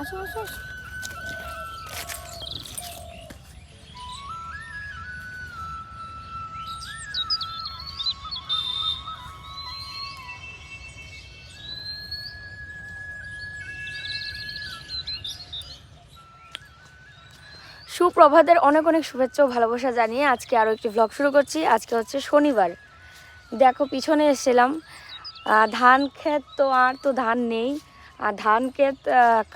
আসো আসো। সুপ্রভাতের অনেক অনেক শুভেচ্ছা ও ভালোবাসা জানিয়ে আজকে আরও একটি ভ্লগ শুরু করছি। আজকে হচ্ছে শনিবার। দেখো, পিছনে এসেছিলাম। ধান ক্ষেত তো আর তো ধান নেই। আর ধান ক্ষেত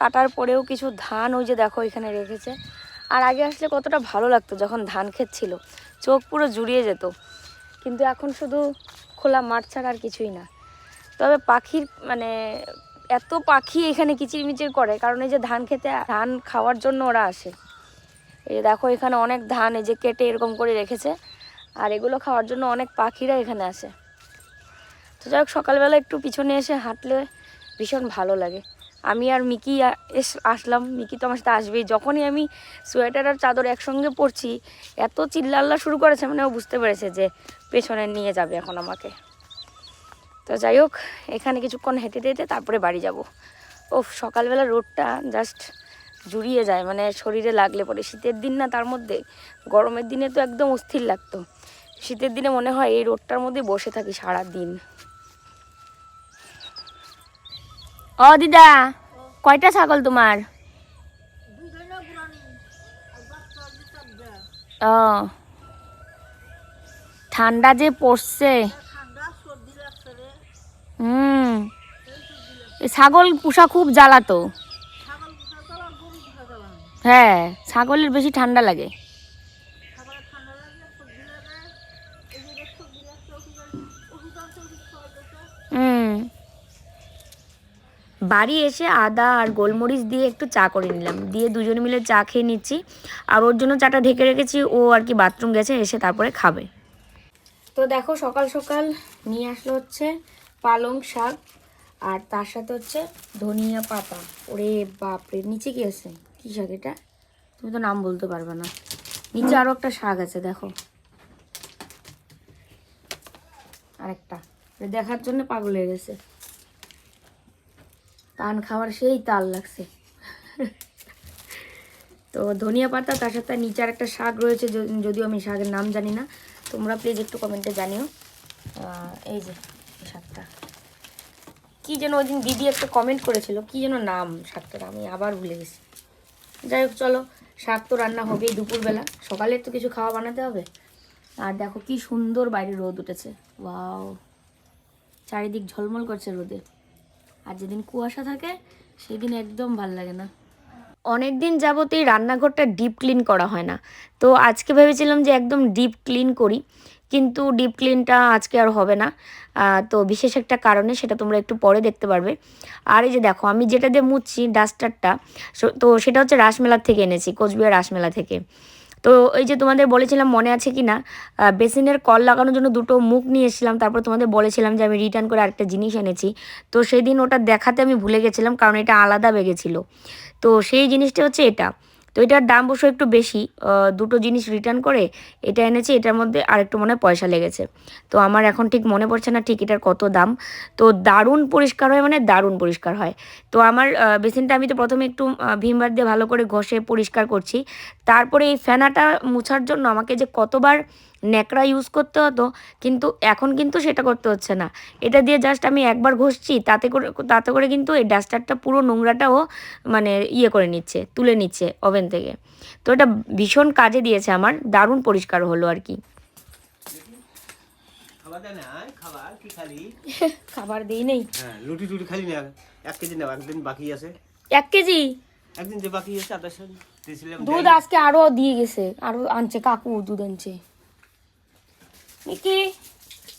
কাটার পরেও কিছু ধান ওই যে দেখো এখানে রেখেছে। আর আগে আসলে কতটা ভালো লাগতো যখন ধান ক্ষেত ছিল, চোখ পুরো জুড়িয়ে যেত। কিন্তু এখন শুধু খোলা মাঠ ছাড়া আর কিছুই না। তবে পাখির মানে এত পাখি এখানে কিচিরমিচির করে, কারণ এই যে ধান খেতে, ধান খাওয়ার জন্য ওরা আসে। এই যে দেখো এখানে অনেক ধান এই যে কেটে এরকম করে রেখেছে, আর এগুলো খাওয়ার জন্য অনেক পাখিরা এখানে আসে। তো যাই হোক, সকালবেলা একটু পিছনে এসে হাঁটলে ভীষণ ভালো লাগে। আমি আর মিকি এস- আসলাম। মিকি তো আমার সাথে আসবেই। যখনই আমি সোয়েটার আর চাদর একসঙ্গে পরছি, এত চিল্লাল্লা শুরু করেছে মানে ও বুঝতে পেরেছে যে পেছনে নিয়ে যাবে এখন আমাকে। তো যাই হোক, এখানে কিছুক্ষণ হেঁটে হেঁটে তারপরে বাড়ি যাব। ও সকালবেলা রোডটা জাস্ট জুড়িয়ে যায়। মানে শরীরে লাগলে পরে। শীতের দিন না তার মধ্যে, গরমের দিনে তো একদম অস্থির লাগতো। শীতের দিনে মনে হয় এই রোডটার মধ্যে বসে থাকি সারা দিন ও, দিদা, কয়টা ছাগল তোমার? ও, ঠান্ডা যে পড়ছে। হুম ছাগল পোষা খুব জ্বালাতো। হ্যাঁ ছাগলের বেশি ঠান্ডা লাগে। বাড়ি এসে আদা আর গোলমরিচ দিয়ে একটু চা করে নিলাম। দিয়ে দুজনে মিলে চা খেয়ে নিচ্ছি। আর ওর জন্য চাটা ঢেকে রেখেছি, ও আর কি বাথরুম গেছে, এসে তারপরে খাবে। তো দেখো, সকাল সকাল নিয়ে আসলো হচ্ছে পালং শাক, আর তার সাথে হচ্ছে ধনিয়া পাতা। ওরে বাপরে, নিচে কি আছে? কি শাক এটা? তুমি তো নাম বলতে পারবে না। নিচে আরও একটা শাক আছে, দেখো। আরেকটা। দেখার জন্য পাগল হয়ে গেছে। খাওয়ার সেই তাল লাগছে। তো ধনিয়া পাতা, তার সাথে নিচে আর একটা শাক রয়েছে যদিও আমি শাকের নাম জানি না। তোমরা প্লিজ একটু কমেন্টে জানিও। এই যে শাকটা। কি যেন ওই দিন দিদি একটা কমেন্ট করেছিল, কি যেন নাম শাকটার, আমি আবার ভুলে গেছি। যাই হোক, চলো, শাক তো রান্না হবেই দুপুরবেলা। সকালে তো কিছু খাওয়া বানাতে হবে। আর দেখো কি সুন্দর বাইরে রোদ উঠেছে। ওয়াও, চারিদিক ঝলমল করছে রোদে। আর যেদিন কুয়াশা থাকে, সেদিন একদম ভালো লাগে না। অনেক দিন যাবত এই রান্নাঘরটা ডিপ ক্লিন করা হয় না। তো আজকে ভেবেছিলাম যে একদম ডিপ ক্লিন করি, কিন্তু ডিপ ক্লিনটা আজকে আর হবে না। তো বিশেষ একটা কারণে সেটা তোমরা একটু পরে দেখতে পারবে। আর এই যে দেখো, আমি যেটা দিয়ে মুছছি ডাস্টারটা তো সেটা হচ্ছে রাসমেলার থেকে এনেছি, কোচবিহার রাসমেলা থেকে। তো এই যে তোমাদের বলেছিলাম মনে আছে কি না বেসিনের কল লাগানোর জন্য দুটো মুখ নিয়ে এসেছিলাম, তারপর তোমাদের বলেছিলাম যে আমি রিটার্ন করে আরেকটা জিনিস এনেছি। তো সেদিন ওটা দেখাতে আমি ভুলে গেছিলাম, কারণ এটা আলাদা বেগেছিল তো সেই জিনিসটা হচ্ছে এটা। তো এটার দাম অবশ্য একটু বেশি দুটো জিনিস রিটার্ন করে, এটা এনেছি, এটার মধ্যে আর একটু মনে পয়সা লেগেছে। তো আমার এখন ঠিক মনে পড়ছে না ঠিক এটার কত দাম। তো দারুণ পরিষ্কার হয় মানে দারুণ পরিষ্কার হয়। তো আমার বেসিনটা আমি তো প্রথমে একটু ভিমবার দিয়ে ভালো করে ঘষে পরিষ্কার করছি। তারপরে এই ফেনাটা মুছার জন্য আমাকে যে কতবার ন্যাকড়া ইউজ করতে হতো কিন্তু এখন কিন্তু সেটা করতে হচ্ছে না। এটা দিয়ে জাস্ট আমি একবার ঘষছি তাতে করে তাতে করে কিন্তু এই ডাস্টারটা পুরো নোংরাটাও মানে ইয়ে করে নিচ্ছে তুলে নিচ্ছে ওভেন থেকে। তো এটা ভীষণ কাজে দিয়েছে আমার দারুণ পরিষ্কার হলো আর কি। খাবার দিই নেই। হ্যাঁ লুটি টুটি খালি না? এক কেজি নাও একদিন বাকি আছে। এক কেজি? একদিন যে বাকি আছে আদার দুধ আজকে আরও দিয়ে গেছে আরও আনছে কাকু দুধ আনছে। মিকি?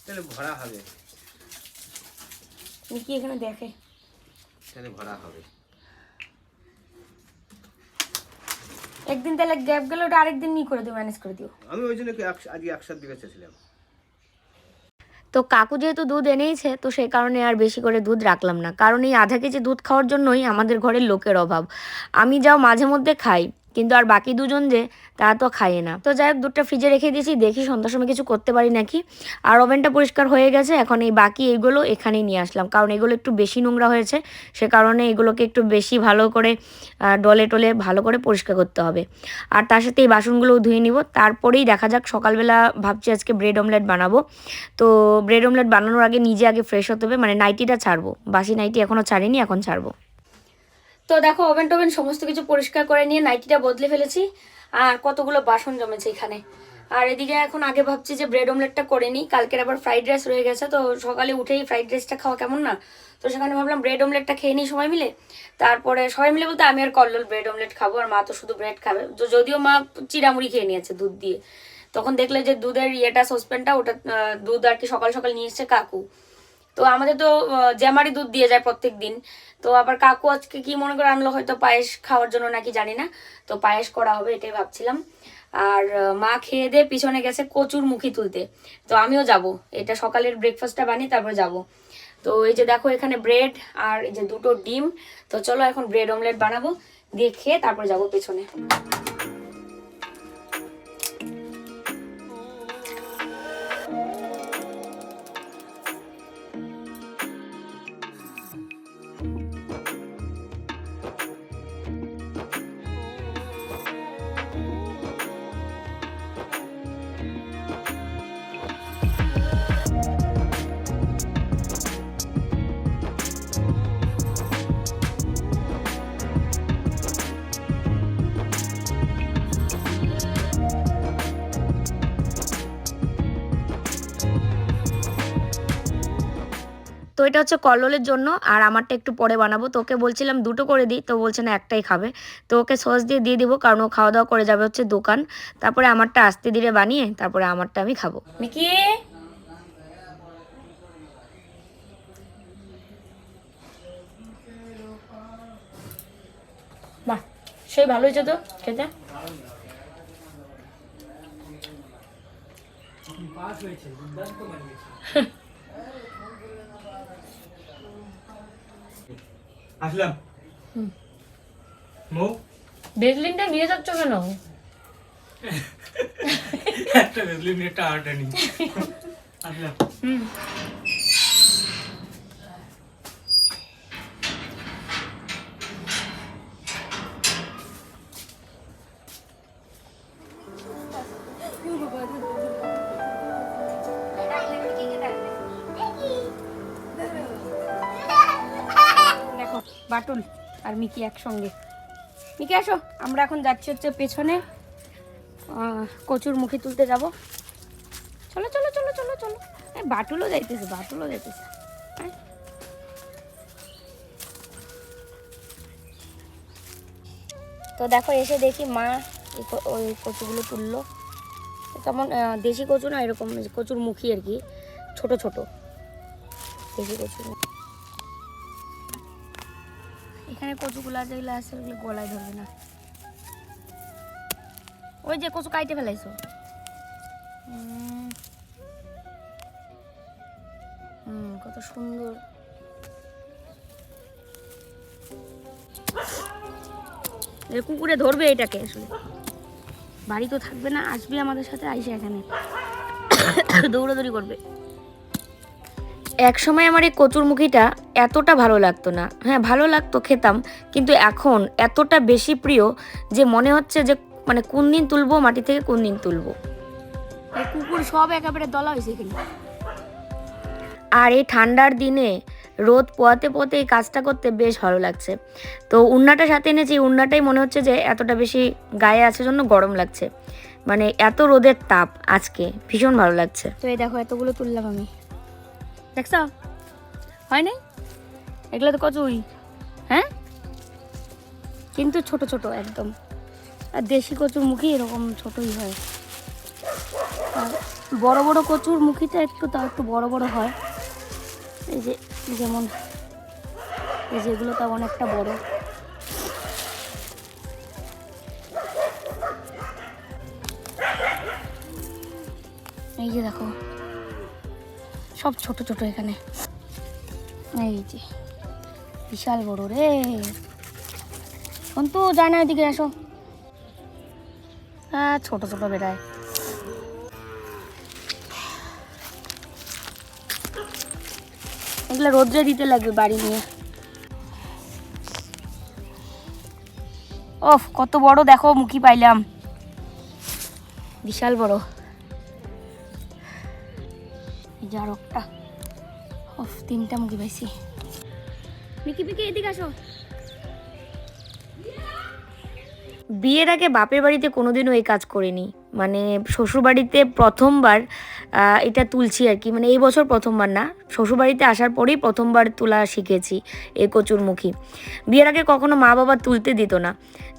তাহলে ভরা হবে। মিকি এখানে দেখে। তাহলে ভরা হবে। একদিন তাহলে গ্যাপ গেলে ওটা আরেকদিন ই করে দিও ম্যানেজ করে দিও। আমি ওই জন্য আজকে একসাথে দিকে চেয়েছিলাম তো কাকু যেহেতু দুধ এনেইছে তো সেই কারণে আর বেশি করে দুধ রাখলাম না। কারণ এই আধা কেজি দুধ খাওয়ার জন্যই আমাদের ঘরের লোকের অভাব। আমি যাও মাঝে মধ্যে খাই। কিন্তু আর বাকি দুজন যে তারা তো খায় না। তো যাই হোক, দুধটা ফ্রিজে রেখে দিয়েছি, দেখি সন্ধ্যার সময় কিছু করতে পারি নাকি। আর ওভেনটা পরিষ্কার হয়ে গেছে, এখন এই বাকি এইগুলো এখানেই নিয়ে আসলাম। কারণ এগুলো একটু বেশি নোংরা হয়েছে, সে কারণে এগুলোকে একটু বেশি ভালো করে ডলে টলে ভালো করে পরিষ্কার করতে হবে। আর তার সাথে এই বাসনগুলোও ধুয়ে নিব। তারপরেই দেখা যাক, সকালবেলা ভাবছি আজকে ব্রেড অমলেট বানাবো। তো ব্রেড অমলেট বানানোর আগে নিজে আগে ফ্রেশ হতে হবে মানে নাইটিটা ছাড়বো। বাসি নাইটি এখনও ছাড়িনি, এখন ছাড়বো। তো দেখো ওভেন টোভেন সমস্ত কিছু পরিষ্কার করে নিয়ে নাইটিটা বদলে ফেলেছি, আর কতগুলো বাসন জমেছে এখানে। আর এদিকে এখন আগে ভাবছি যে ব্রেড অমলেটটা করে নিই, কালকের আবার ফ্রাইড রাইস রয়ে গেছে, তো সকালে উঠেই ফ্রাইড রাইসটা খাওয়া কেমন না? তো সেখানে ভাবলাম ব্রেড অমলেটটা খেয়ে নিই সবাই মিলে। তারপরে সবাই মিলে বলতে আমি আর কল্লোল ব্রেড অমলেট খাব, আর মা তো শুধু ব্রেড খাবে। যদিও মা চিড়ামুড়ি খেয়ে নিয়েছে দুধ দিয়ে। তখন দেখলে যে দুধের ইয়েটা সসপ্যানটা ওটা দুধ আর কি সকাল সকাল নিয়ে এসছে কাকু। তো আমাদের তো জ্যামারি দুধ দিয়ে যায় প্রত্যেক দিন তো আবার কাকু আজকে কি মনে করে আনলো হয়তো পায়েস খাওয়ার জন্য নাকি জানি না। তো পায়েস করা হবে এটাই ভাবছিলাম। আর মা খেয়ে দিয়ে পিছনে গেছে কচুর মুখি তুলতে। তো আমিও যাব। এটা সকালের ব্রেকফাস্টটা বানিয়ে তারপর যাব। তো এই যে দেখো এখানে ব্রেড আর এই যে দুটো ডিম। তো চলো এখন ব্রেড অমলেট বানাবো। দিয়ে খেয়ে তারপর যাব পেছনে। এটা হচ্ছে কল্লোলের জন্য আর আমারটা একটু পরে বানাবো। তো ওকে বলছিলাম দুটো করে দিই। তো বলছে না একটাই খাবে। তো ওকে সস দিয়ে দিয়ে দিব কারণ ও খাওয়া দাওয়া করে যাবে হচ্ছে দোকান। তারপরে আমারটা আস্তে ধীরে বানিয়ে তারপরে আমারটা আমি খাব। মিকি! বাহ সেই ভালো হয়েছে তো খেতে? আসলাম। মৌ? বেসলিনটা নিয়ে যাচ্ছ কেন? একটা বেসলিন একটা আর্ট নি আসলাম। দেখো বাটুল আর মিকি একসঙ্গে। মিকি, আসো। আমরা এখন যাচ্ছি হচ্ছে পেছনে। কচুর মুখে তুলতে যাব। চলো চলো চলো চলো চলো। এই বাটুলও যাইতেছে বাটুলও যাইতেছে। তো দেখো, এসে দেখি মা ওই কচুগুলো তুললো। তেমন দেশি কচু না, এরকম কচুর মুখী আর কি। ছোট ছোট। দেশি কচুর এখানে কচুগুলা যেগুলো আছে ওগুলো গলায় ধরবে না। ওই যে কচু কাইটে ফেলাইছো? হুম। কত সুন্দর। কুকুরে ধরবে এটাকে আসলে। বাড়ি তো থাকবে না, আসবে আমাদের সাথে, আইসে এখানে। দৌড়াদৌড়ি করবে। এক সময় আমার এই কচুরমুখিটা এতটা ভালো লাগতো না। হ্যাঁ ভালো লাগতো খেতাম। কিন্তু এখন এতটা বেশি প্রিয় যে মনে হচ্ছে যে মানে কোন দিন তুলবো মাটি থেকে কোন দিন তুলবো। কুকুর সব একেবারে দলা হয়েছে এখানে। আর এই ঠান্ডার দিনে রোদ পোয়াতে পোয়াতে এই কাজটা করতে বেশ ভালো লাগছে। তো উন্নাটা সাথে এনেছি উন্নাটাই মনে হচ্ছে যে এতটা বেশি গায়ে আছে জন্য গরম লাগছে। মানে এত রোদের তাপ আজকে ভীষণ ভালো লাগছে। তো এই দেখো এতগুলো তুললাম আমি। দেখছ? হয় নাই? এগুলো তো কচুই। হ্যাঁ? কিন্তু ছোট ছোট একদম। আর দেশি কচুর মুখি এরকম ছোটই হয়। আর বড় বড় কচুর মুখিটা একটু তাও একটু বড় বড় হয়। এই যে, যেমন, এই যে এগুলো তাও অনেকটা বড়। এই যে দেখো, সব ছোট ছোট এখানে। এই যে। বিশাল বড় রে। অন্তু যায় না এদিকে আসো। হ্যাঁ ছোট ছোট বেড়ায় এগুলো রোদ্রে দিতে লাগবে বাড়ি নিয়ে। ওফ, কত বড়, দেখো, মুখি পাইলাম। বিশাল বড়। এই যে একটা। তিনটা মুখি পাইছি। মিকি মিকি, এদিকে আসো। বিয়ের আগে বাপের বাড়িতে কোনোদিনও এই কাজ করিনি। মানে শ্বশুরবাড়িতে প্রথমবার এটা তুলছি আর কি। মানে এই বছর প্রথমবার না, শ্বশুরবাড়িতে আসার পরেই প্রথমবার তোলা শিখেছি এই কচুরমুখী। বিয়ের আগে কখনো মা বাবা তুলতে দিত না,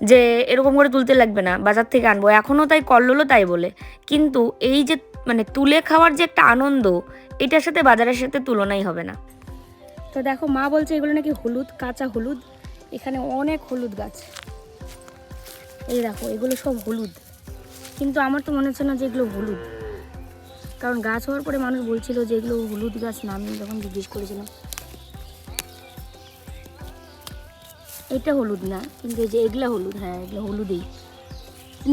যে এরকম করে তুলতে লাগবে না, বাজার থেকে আনব। এখনও তাই করল তাই বলে। কিন্তু এই যে মানে তুলে খাওয়ার যে একটা আনন্দ, এটার সাথে বাজারের সাথে তুলনাই হবে না। তো দেখো, মা বলছে এগুলো নাকি হলুদ, কাঁচা হলুদ। এখানে অনেক হলুদ গাছ। এই দেখো, এগুলো সব হলুদ। কিন্তু আমার তো মনে হচ্ছে না যে এগুলো হলুদ। কারণ গাছ হওয়ার পরে মানুষ বলছিল যে এগুলো হলুদ গাছ না, আমি যখন জিজ্ঞেস করেছিলাম। এটা হলুদ না, কিন্তু এই যে এগুলো হলুদ হ্যাঁ এগুলো হলুদেই।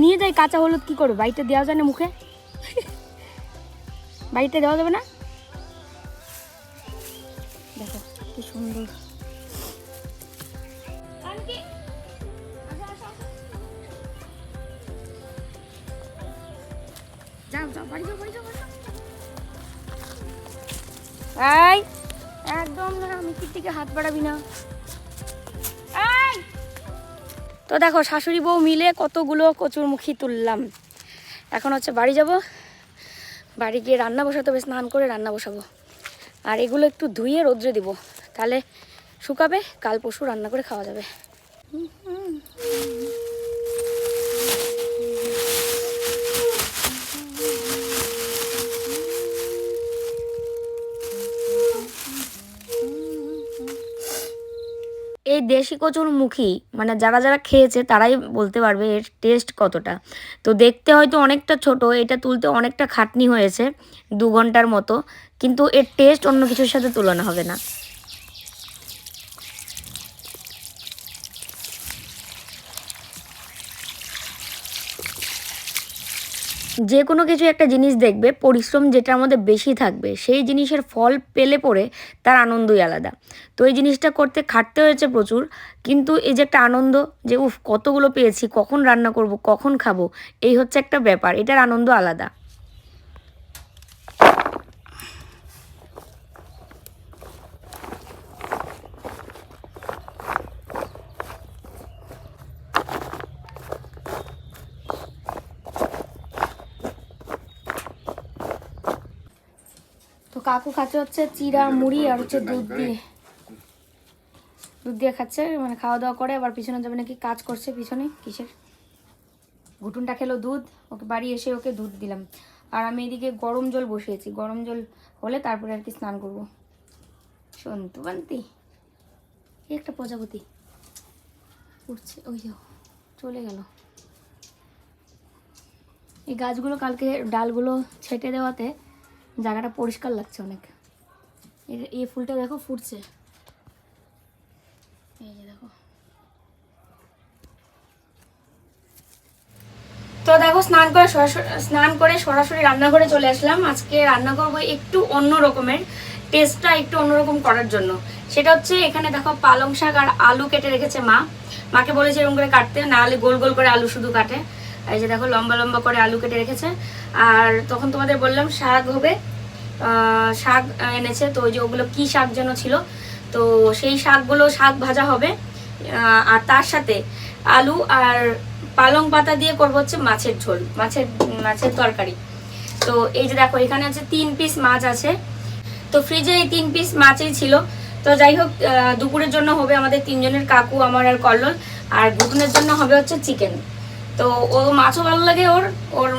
নিয়ে যাই কাঁচা হলুদ, কি করবে? বাড়িতে দেওয়া যায় না মুখে? বাড়িতে দেওয়া যাবে না? সুন্দর। এই, একদম হাত বাড়াবি না! তো দেখো, শাশুড়ি বউ মিলে কতগুলো কচুর কচুরমুখী তুললাম। এখন হচ্ছে বাড়ি যাব। বাড়ি গিয়ে রান্না বসাতে হবে, স্নান করে রান্না বসাবো। আর এগুলো একটু ধুয়ে রোদ্রে দিব। তাহলে শুকাবে, কাল পরশু রান্না করে খাওয়া যাবে। এই দেশি কচুর মুখী মানে যারা যারা খেয়েছে, তারাই বলতে পারবে এর টেস্ট কতটা। তো দেখতে হয়তো অনেকটা ছোট, এটা তুলতে অনেকটা খাটনি হয়েছে, দু ঘণ্টার মতো, কিন্তু এর টেস্ট অন্য কিছুর সাথে তুলনা হবে না। যে কোনো কিছু একটা জিনিস দেখবে, পরিশ্রম যেটা আমাদের বেশি থাকবে, সেই জিনিসের ফল পেলে পরে তার আনন্দই আলাদা। তো এই জিনিসটা করতে, খাটতে হয়েছে প্রচুর, কিন্তু এই যে একটা আনন্দ যে, উফ, কতগুলো পেয়েছি, কখন রান্না করব, কখন খাব? এই হচ্ছে একটা ব্যাপার, এটার আনন্দ আলাদা। কাকু খাচ্ছে হচ্ছে চিরা মুড়ি আর হচ্ছে দুধ দিয়ে। দুধ দিয়ে খাচ্ছে মানে খাওয়া দাওয়া করে, আবার পিছনে যাবে নাকি কাজ করছে পিছনে, কিসের? ঘুটুনটা খেলো দুধ, ওকে বাড়ি এসে ওকে দুধ দিলাম। আর আমি এদিকে গরম জল বসিয়েছি, গরম জল হলে তারপরে আর কি স্নান করব। সন্তু বান্তি একটা প্রজাপতি। উঠছে, ওই চলে গেল। এই গাছগুলো কালকে ডালগুলো ছেটে দেওয়াতে জায়গাটা পরিষ্কার লাগছে অনেক। এই ফুলটা দেখো ফুটছে। এই যে দেখো। তো দেখো স্নান করে সরাসরি স্নান করে সরাসরি রান্নাঘরে চলে আসলাম। আজকে রান্না করব একটু অন্য রকমের টেস্টটা একটু অন্যরকম করার জন্য। সেটা হচ্ছে এখানে দেখো পালং শাক আর আলু কেটে রেখেছে মা। মাকে বলেছে এরকম করে কাটতে, না হলে গোল গোল করে আলু শুধু কাটে। এই যে দেখো লম্বা লম্বা করে আলু কেটে রেখেছে। আর তখন তোমাদের বললাম শাক হবে শাক এনেছে, তো ওই যে ওগুলো কি শাক যেন ছিল, তো সেই শাকগুলো শাক ভাজা হবে। আর তার সাথে আলু আর পালং পাতা দিয়ে করব হচ্ছে মাছের ঝোল, মাছের মাছের তরকারি। তো এই যে দেখো, এখানে আছে তিন পিস মাছ আছে। তো ফ্রিজে এই তিন পিস মাছই ছিল। তো যাই হোক দুপুরের জন্য হবে আমাদের তিনজনের কাকু, আমার আর কল্লোল। আর ঘুটনের জন্য হবে হচ্ছে চিকেন তো ও মাছও ভালো লাগে, ওর ওর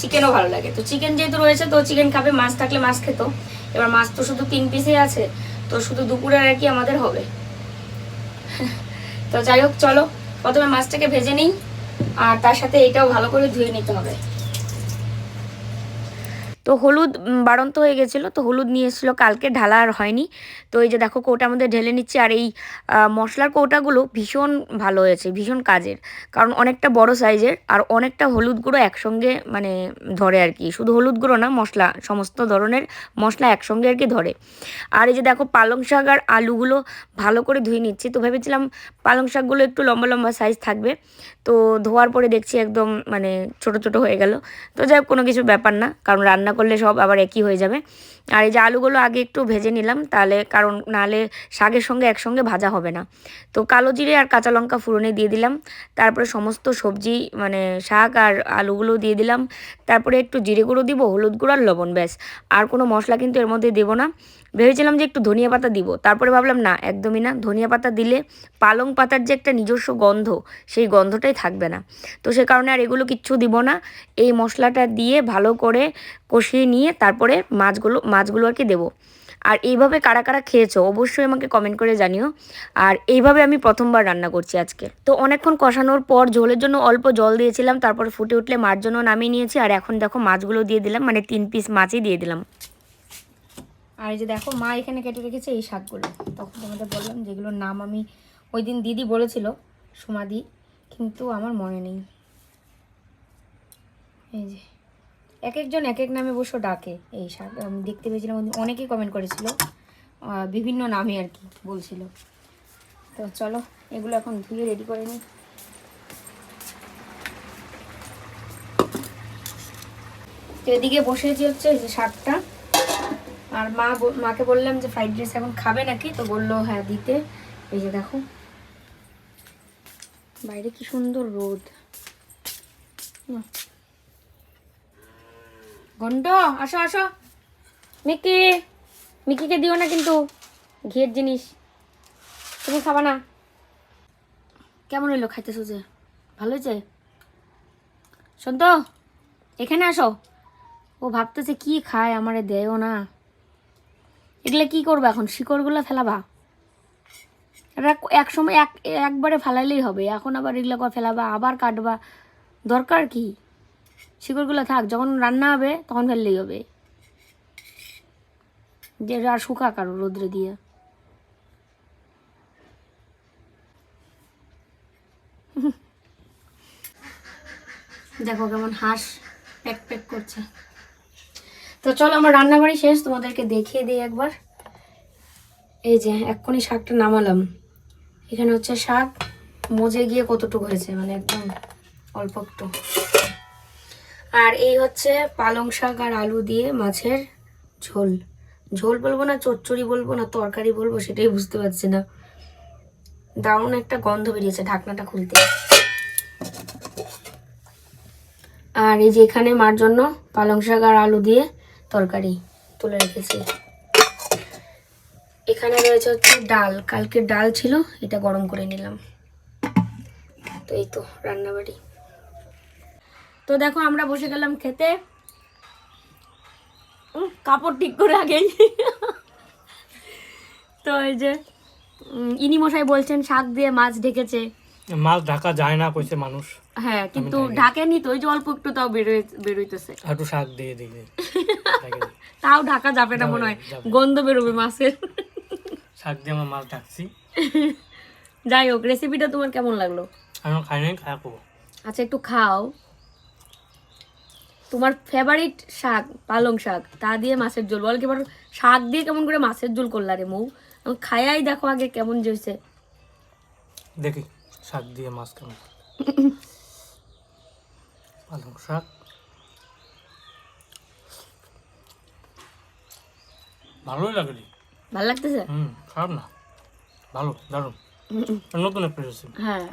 চিকেনও ভালো লাগে। তো চিকেন যেহেতু রয়েছে, তো চিকেন খাবে, মাছ থাকলে মাছ খেত। এবার মাছ তো শুধু তিন পিসে আছে, তো শুধু দুপুরে আর কি আমাদের হবে। তো যাই হোক, চলো, প্রথমে মাছটাকে ভেজে নিই, আর তার সাথে এটাও ভালো করে ধুয়ে নিতে হবে। তো হলুদ বাড়ন্ত হয়ে গেছিল, তো হলুদ নিয়ে এসেছিল, কালকে ঢালা আর হয়নি। তো এই যে দেখো কৌটার মধ্যে ঢেলে নিচ্ছি, আর এই মশলার কৌটাগুলো ভীষণ ভালো হয়েছে, ভীষণ কাজের। কারণ অনেকটা বড় সাইজের, আর অনেকটা হলুদ গুঁড়ো একসঙ্গে মানে ধরে আর কি। শুধু হলুদ গুঁড়ো না, মশলা, সমস্ত ধরনের মশলা একসঙ্গে আর কি ধরে। আর এই যে দেখো পালং শাক আর আলুগুলো ভালো করে ধুয়ে নিচ্ছি। তো ভেবেছিলাম পালং শাকগুলো একটু লম্বা লম্বা সাইজ থাকবে। তো ধোয়ার পরে দেখছি একদম মানে ছোট ছোট হয়ে গেল। তো যাই কোনো কিছু ব্যাপার না, কারণ রান্না করলে সব আবার একই হয়ে যাবে। আর এই যে আলুগুলো আগে একটু ভেজে নিলাম, তাহলে কারণ নাহলে শাকের সঙ্গে একসঙ্গে ভাজা হবে না। তো কালো জিরে আর কাঁচা লঙ্কা ফুরনে দিয়ে দিলাম, তারপরে সমস্ত সবজি মানে শাক আর আলুগুলো দিয়ে দিলাম। তারপরে একটু জিরে গুঁড়ো দিব, হলুদ গুঁড়ো আর লবণ ব্যাস। আর কোনো মশলা কিন্তু এর মধ্যে দেবো না। ভেবেছিলাম যে একটু ধনিয়া পাতা দিব। তারপরে ভাবলাম, না, একদমই না। ধনিয়া পাতা দিলে পালং পাতার যে একটা নিজস্ব গন্ধ, সেই গন্ধটাই থাকবে না। তো সে কারণে আর এগুলো কিচ্ছু দিব না। এই মশলাটা দিয়ে ভালো করে কষিয়ে নিয়ে তারপরে মাছগুলো মাছগুলো আর কি দেবো। আর এইভাবে কারা কারা খেয়েছো, অবশ্যই আমাকে কমেন্ট করে জানিও। আর এইভাবে আমি প্রথমবার রান্না করছি আজকে। তো অনেকক্ষণ কষানোর পর ঝোলের জন্য অল্প জল দিয়েছিলাম, তারপর ফুটে উঠলে মার জন্য নামিয়ে নিয়েছি। আর এখন দেখো, মাছগুলো দিয়ে দিলাম মানে তিন পিস মাছই দিয়ে দিলাম। আর এই যে দেখো, মা এখানে কেটে রেখেছে এই শাকগুলো। তখন তোমাদের বললাম যেগুলোর নাম আমি ওই দিন দিদি বলেছিল সুমাদি কিন্তু আমার মনে নেই। এই যে এক একজন এক এক নামে বসে ডাকে এই শাক। আমি দেখতে পেয়েছিলাম অনেকেই কমেন্ট করেছিল বিভিন্ন নামে আর কি বলছিল। তো চলো, এগুলো এখন ধুয়ে রেডি করে নিই। তো এদিকে বসেছি হচ্ছে এই যে শাকটা। আর মা মাকে বললাম যে ফ্রাইড রাইস এখন খাবে নাকি? তো বলল হ্যাঁ দিতে। এই যে দেখো। বাইরে কি সুন্দর রোদ। ঘন্ট আসো আসো। মিকি, মিকিকে দিও না কিন্তু, ঘিয়ের জিনিস। তুমি খাবা না। কেমন হলো খাইতে সুজে ভালো হয়েছে? সন্ত এখানে আসো। ও ভাবতেছে কি খায়, আমারে দেয়ও না। এগুলো কি করবে এখন? শিকড়গুলো ফেলাবা? এক সময় এক, একবারে ফেলাইলেই হবে। এখন আবার এগুলো ফেলাবা? আবার কাটবা? দরকার কি? শিকড়গুলো থাক, যখন রান্না হবে তখন ফেললেই হবে। যে আর শুকা কারও রোদ্রে দিয়ে। দেখো কেমন হাঁস প্যাক প্যাক করছে। তো চলো আমার রান্নাবাড়ি শেষ, তোমাদেরকে দেখিয়ে দিই একবার। এই যে, এক্ষুনি শাকটা নামালাম। এখানে হচ্ছে শাক, মজে গিয়ে কতটুকু হয়েছে মানে একদম অল্প একটু। আর এই হচ্ছে পালং শাক আর আলু দিয়ে মাছের ঝোল। ঝোল বলব না, চচ্চড়ি বলব না, তরকারি বলব সেটাই বুঝতে পারছি না। দারুণ একটা গন্ধ বেরিয়েছে ঢাকনাটা খুলতে। আর এই যে এখানে মার জন্য পালং শাক আর আলু দিয়ে তরকারি তুলে রেখেছি। এখানে রয়েছে হচ্ছে ডাল। কালকে ডাল ছিল, এটা গরম করে নিলাম। তো এই তো রান্নাবাড়ি। তো দেখো, আমরা বসে গেলাম খেতে। কাপড় ঠিক করে আগেই। তো এই যে ইনি মশাই বলছেন, শাক দিয়ে মাছ ঢেকেছে। মাছ ঢাকা যায় না, কইছে মানুষ। হ্যাঁ কিন্তু ঢাকেনি তো ওই যে অল্প একটু তাও বেরোয় বেরোইতেছে। একটু শাক দিয়ে দিই তাও ঢাকা যাবে না মনে হয়। গন্ধ বেরোবে মাছের। শাক দিয়ে আমরা মাছ ঢাকছি যাই হোক রেসিপিটা তোমার কেমন লাগল? আমি খাই নাই আচ্ছা একটু খাও। তোমার ফেভারিট শাক পালং শাক তা দিয়ে মাছের ঝোল। বল এবার শাক দিয়ে কেমন করে মাছের ঝোল করলা রে মৌ? আমি খায়াই দেখো আগে কেমন যে দেখি শাক দিয়ে মাছ কেমন। পালং শাক। ভালোই লাগে। ভালো লাগতেছে? হুম খারাপ না। ভালো দারুণ। নতুন একটা রেসিপি হ্যাঁ।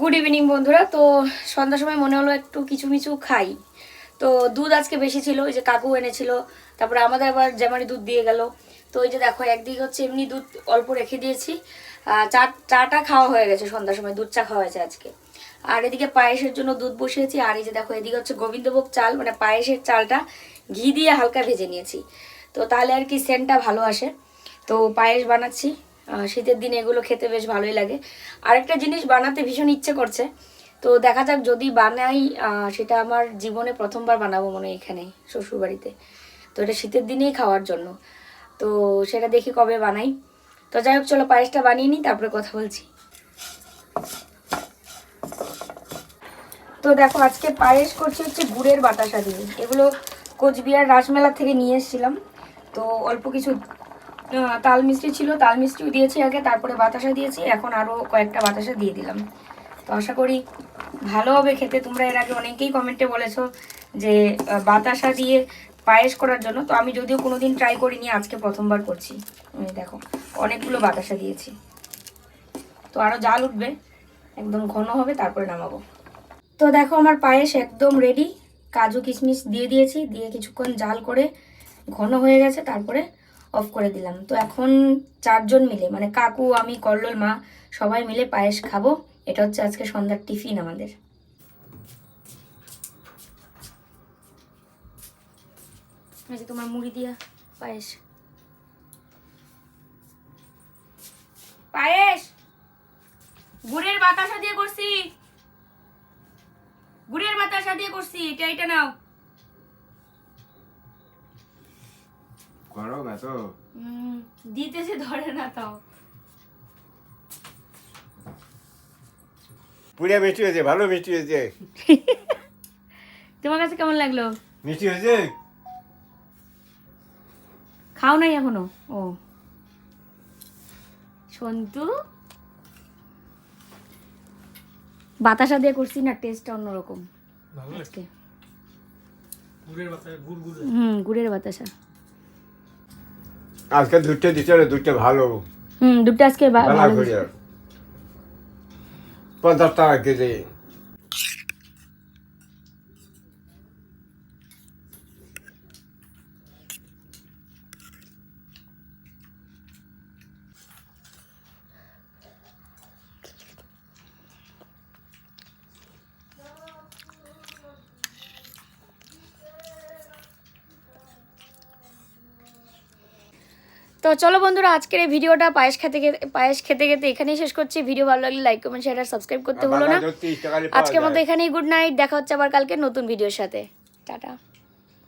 গুড ইভিনিং বন্ধুরা। তো সন্ধ্যার সময় মনে হলো একটু কিছু মিছু খাই। তো দুধ আজকে বেশি ছিল ওই যে কাকু এনেছিল। তারপরে আমাদের আবার জামারি দুধ দিয়ে গেল। তো ওই যে দেখো একদিকে হচ্ছে এমনি দুধ অল্প রেখে দিয়েছি। চা, চাটা খাওয়া হয়ে গেছে সন্ধ্যার সময়, দুধ চা খাওয়া হয়েছে আজকে। আর এদিকে পায়েসের জন্য দুধ বসিয়েছি, আর এই যে দেখো, এদিকে হচ্ছে গোবিন্দভোগ চাল মানে পায়েসের চালটা ঘি দিয়ে হালকা ভেজে নিয়েছি। তো তাহলে আর কি সেন্টটা ভালো আসে। তো পায়েস বানাচ্ছি শীতের দিনে এগুলো খেতে বেশ ভালোই লাগে। আরেকটা জিনিস বানাতে ভীষণ ইচ্ছে করছে। তো দেখা যাক, যদি বানাই সেটা আমার জীবনে প্রথমবার বানাবো মনে হয় এখানে, শ্বশুরবাড়িতে। তো এটা শীতের দিনেই খাওয়ার জন্য। তো সেটা দেখি কবে বানাই। তো যাই হোক, চলো পায়েসটা বানিয়ে নিই, তারপরে কথা বলছি। তো দেখো, আজকে পায়েস করছি হচ্ছে গুড়ের বাতাসা দিয়ে এগুলো কোচবিহার রাসমেলা থেকে নিয়ে এসেছিলাম। তো অল্প কিছু তাল মিষ্টি ছিল, তাল মিষ্টিও দিয়েছি আগে, তারপরে বাতাসা দিয়েছি, এখন আরও কয়েকটা বাতাসা দিয়ে দিলাম। তো আশা করি ভালো হবে খেতে। তোমরা এর আগে অনেকেই কমেন্টে বলেছ যে বাতাসা দিয়ে পায়েস করার জন্য। তো আমি যদিও কোনোদিন ট্রাই করিনি, আজকে প্রথমবার করছি। দেখো। অনেকগুলো বাতাসা দিয়েছি। তো আরও জাল উঠবে, একদম ঘন হবে, তারপরে নামাবো। তো দেখো আমার পায়েস একদম রেডি কাজু কিশমিশ দিয়ে দিয়েছি, দিয়ে কিছুক্ষণ জাল করে ঘন হয়ে গেছে, তারপরে অফ করে দিলাম। তো এখন চারজন মিলে মানে কাকু, আমি, কল্লোল, মা, সবাই মিলে পায়েস খাব। এটা হচ্ছে আজকে সন্ধ্যার টিফিন আমাদের। তোমার মুড়ি দিয়া পায়েস। পায়েস। গুড়ের বাতাসা দিয়ে করছি। গুড়ের বাতাসা দিয়ে করছি এটা এটা নাও। গরম এত? উম, দিতেছে ধরে না তাও। পুরিয়া মিষ্টি হয়েছে ভালো মিষ্টি হয়েছে। তোমার কাছে কেমন লাগল? মিষ্টি হয়েছে? খাও নাই এখনও? ও। সন্তু। বাতাসা দিয়ে করছি না টেস্টটা অন্যরকম। ভালো আজকে। গুড়ের বাতাসা গুড় গুড় হুম গুড়ের বাতাসা। আজকে দুধটা দিতে দুটো দুধটা ভালো। হুম দুটো আজকে ভালো ভালো পঞ্চাশ টাকা কেজি। তো চলো বন্ধুরা আজকের এই ভিডিওটা পায়েস খেতে খেতে পায়েস খেতে খেতে এখানেই শেষ করছি। ভিডিও ভালো লাগলে লাইক কমেন্ট শেয়ার আর সাবস্ক্রাইব করতে ভুলো না। আজকের মতো এখানেই গুড নাইট দেখা হচ্ছে আবার কালকে নতুন ভিডিওর সাথে। টাটা।